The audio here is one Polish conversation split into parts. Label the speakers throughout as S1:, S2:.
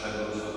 S1: przegocowany.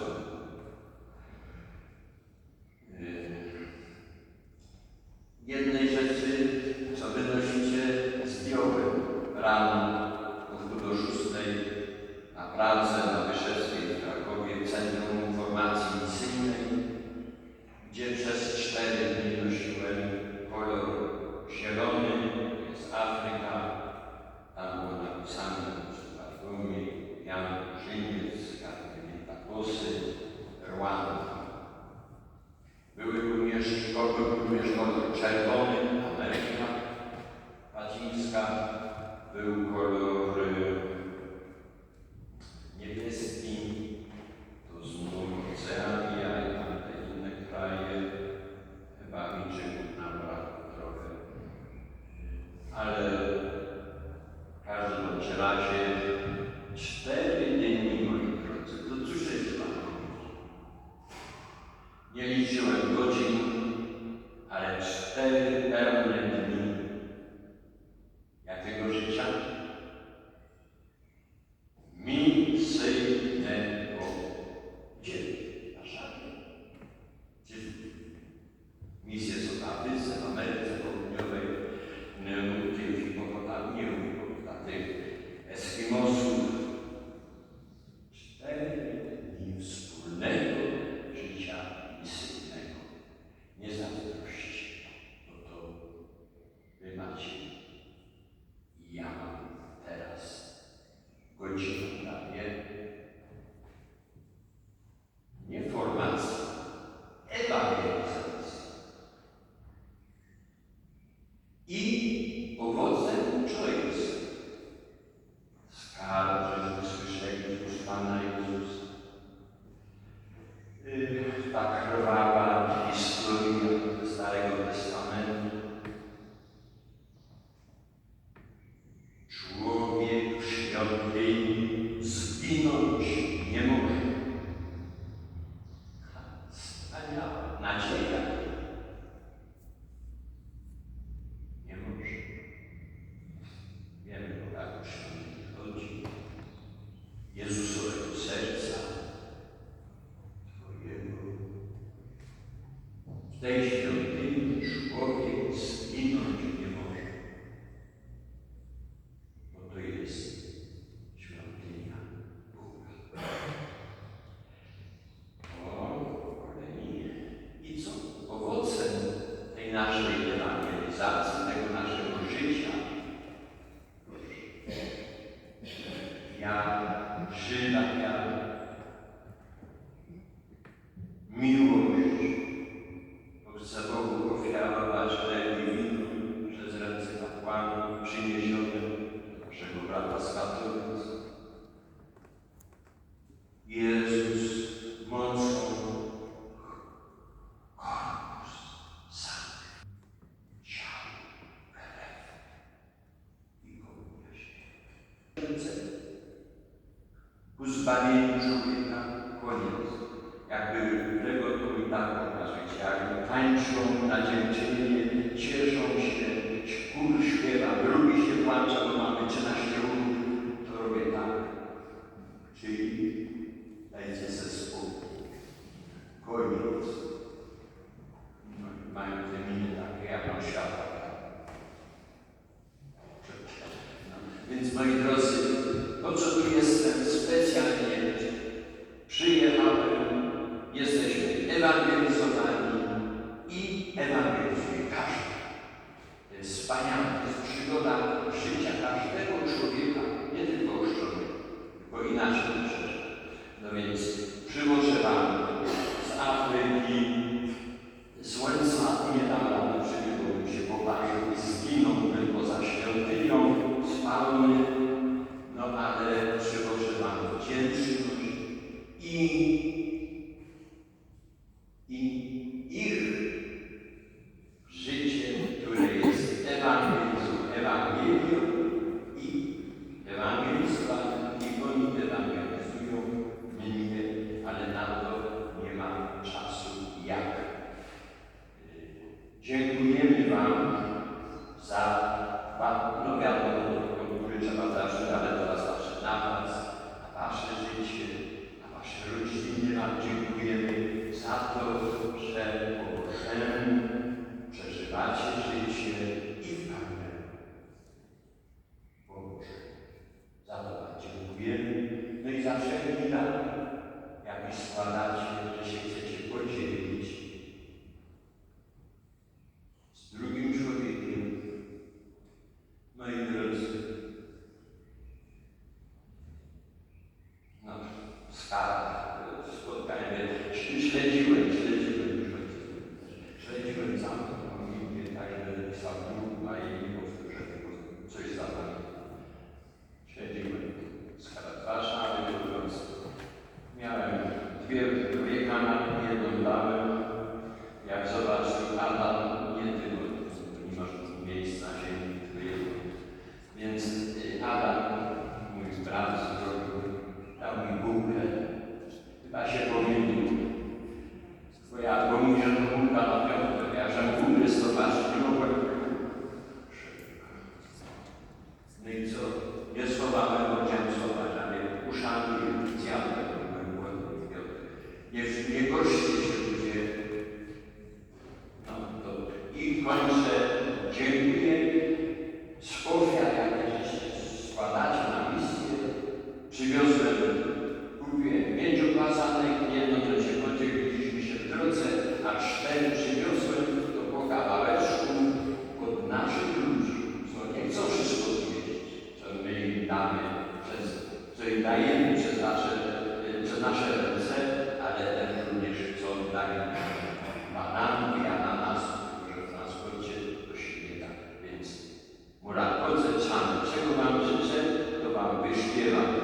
S1: Miu tańczą na dziewczynie, cieszą się, kur śpiewa, drugi się włącza, bo mamy 13 ruchów, to robię tak. Czyli dajcie ze zespół. Koniec. No mają te miny takie, jak na światła. No, więc moi jest przygoda życia każdego człowieka, nie tylko uszczonego, bo inaczej przecież. No więc przyłożę Wam z Afryki, z Łęcą, No i co? Nie nasze ręce, ale też również co daje na nam i na nas, którzy w nas Ojciec prosili tak. Więc Mura, Ojciec Sam, czego Wam życzę, to Wam wyśpiewam.